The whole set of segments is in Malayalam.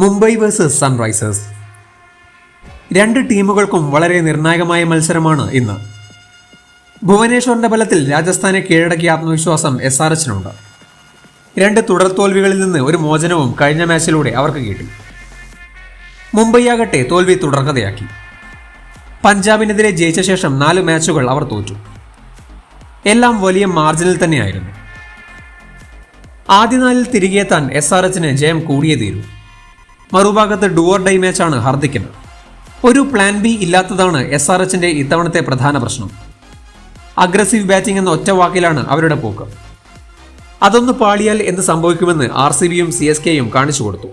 Mumbai versus Sunrisers. രണ്ട് ടീമുകൾക്കും വളരെ നിർണായകമായ മത്സരമാണ് ഇന്ന്. ഭുവനേശ്വറിന്റെ ബലത്തിൽ രാജസ്ഥാനെ കീഴടക്കിയ ആത്മവിശ്വാസം എസ് ആർ എച്ചിനുണ്ട് രണ്ട് തുടർ തോൽവികളിൽ നിന്ന് ഒരു മോചനവും കഴിഞ്ഞ മാച്ചിലൂടെ അവർക്ക് കിട്ടി. മുംബൈ ആകട്ടെ തോൽവി തുടർക്കഥയാക്കി. പഞ്ചാബിനെതിരെ ജയിച്ച ശേഷം നാല് മാച്ചുകൾ അവർ തോറ്റു. എല്ലാം വലിയ മാർജിനിൽ തന്നെയായിരുന്നു. ആദ്യ നാലിൽ തിരികെ എത്താൻ എസ് ആർ എച്ചിന് ജയം കൂടിയേ തീരൂ. മറുഭാഗത്ത് ഡുവർ ഡൈ മാച്ചാണ് ഹർദിക്കിന്. ഒരു പ്ലാൻ ബി ഇല്ലാത്തതാണ് എസ് ആർ എച്ചിന്റെ ഇത്തവണത്തെ പ്രധാന പ്രശ്നം. അഗ്രസീവ് ബാറ്റിംഗ് എന്ന ഒറ്റ വാക്കിലാണ് അവരുടെ പോക്ക്. അതൊന്ന് പാളിയാൽ എന്ത് സംഭവിക്കുമെന്ന് ആർ സി ബിയും സി എസ് കെയും കാണിച്ചു കൊടുത്തു.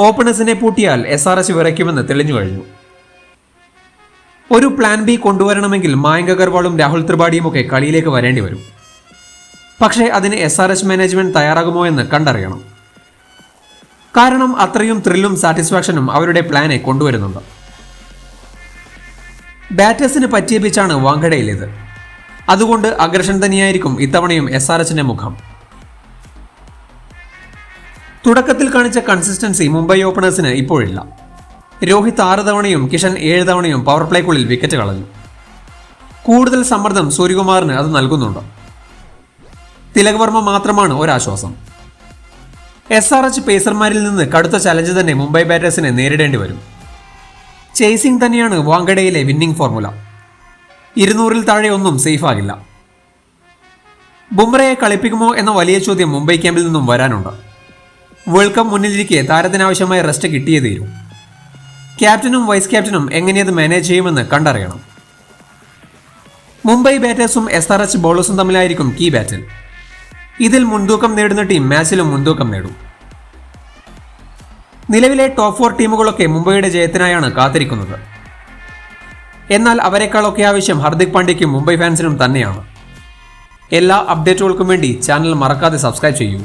ഓപ്പണേഴ്സിനെ പൂട്ടിയാൽ എസ് ആർ എച്ച് വിറയ്ക്കുമെന്ന് തെളിഞ്ഞു കഴിഞ്ഞു. ഒരു പ്ലാൻ ബി കൊണ്ടുവരണമെങ്കിൽ മായങ്ക അഗർവാളും രാഹുൽ ത്രിപാഠിയും ഒക്കെ കളിയിലേക്ക് വരേണ്ടി വരും. പക്ഷേ അതിന് എസ് ആർ എച്ച് മാനേജ്മെന്റ് തയ്യാറാകുമോ എന്ന് കണ്ടറിയണം. കാരണം അത്രയും ത്രില്ലും സാറ്റിസ്ഫാക്ഷനും അവരുടെ പ്ലാനെ കൊണ്ടുവരുന്നുണ്ട്. ബാറ്റേഴ്സിന് പറ്റിയ പിച്ചാണ് അതുകൊണ്ട് അഗ്രഷൻ തന്നെയായിരിക്കും ഇത്തവണയും എസ് ആർ എച്ചിന്റെ മുഖം. തുടക്കത്തിൽ കാണിച്ച കൺസിസ്റ്റൻസി മുംബൈ ഓപ്പണേഴ്സിന് ഇപ്പോഴില്ല. രോഹിത് ആറ് തവണയും കിഷൻ ഏഴ് തവണയും പവർ പ്ലേക്കുള്ളിൽ വിക്കറ്റ് കളഞ്ഞു. കൂടുതൽ സമ്മർദ്ദം സൂര്യകുമാറിന് അത് നൽകുന്നുണ്ട്. തിലക് വർമ്മ മാത്രമാണ് ഒരാശ്വാസം. എസ് ആർ എച്ച് പേസർമാരിൽ നിന്ന് കടുത്ത ചലഞ്ച് തന്നെ മുംബൈ ബാറ്റേഴ്സിനെ നേരിടേണ്ടി വരും. ചേസിംഗ് തന്നെയാണ് വാങ്കഡയിലെ വിന്നിംഗ് ഫോർമുല ഇരുന്നൂറിൽ താഴെ ഒന്നും സേഫ് ആകില്ല. ബുംറയെ കളിപ്പിക്കുമോ എന്ന വലിയ ചോദ്യം മുംബൈ ക്യാമ്പിൽ നിന്നും വരാനുണ്ട്. വേൾഡ് കപ്പ് മുന്നിലിരിക്കെ താരത്തിനാവശ്യമായ റെസ്റ്റ് കിട്ടിയേ തീരൂ. ക്യാപ്റ്റനും വൈസ് ക്യാപ്റ്റനും എങ്ങനെയത് മാനേജ് ചെയ്യുമെന്ന് കണ്ടറിയണം. മുംബൈ ബാറ്റേഴ്സും എസ് ആർ എച്ച് ബോളേഴ്സും തമ്മിലായിരിക്കും കീ ബാറ്റിൽ ഇതിൽ മുൻതൂക്കം നേടുന്ന ടീം മാച്ചിലും മുൻതൂക്കം നേടും. നിലവിലെ ടോപ്പ് ഫോർ ടീമുകളൊക്കെ മുംബൈയുടെ ജയത്തിനായാണ് കാത്തിരിക്കുന്നത്. എന്നാൽ അവരെക്കാളൊക്കെ ആവശ്യം ഹർദിക് പാണ്ഡ്യയ്ക്കും മുംബൈ ഫാൻസിനും തന്നെയാണ്. എല്ലാ അപ്ഡേറ്റുകൾക്കും വേണ്ടി ചാനൽ മറക്കാതെ സബ്സ്ക്രൈബ് ചെയ്യൂ.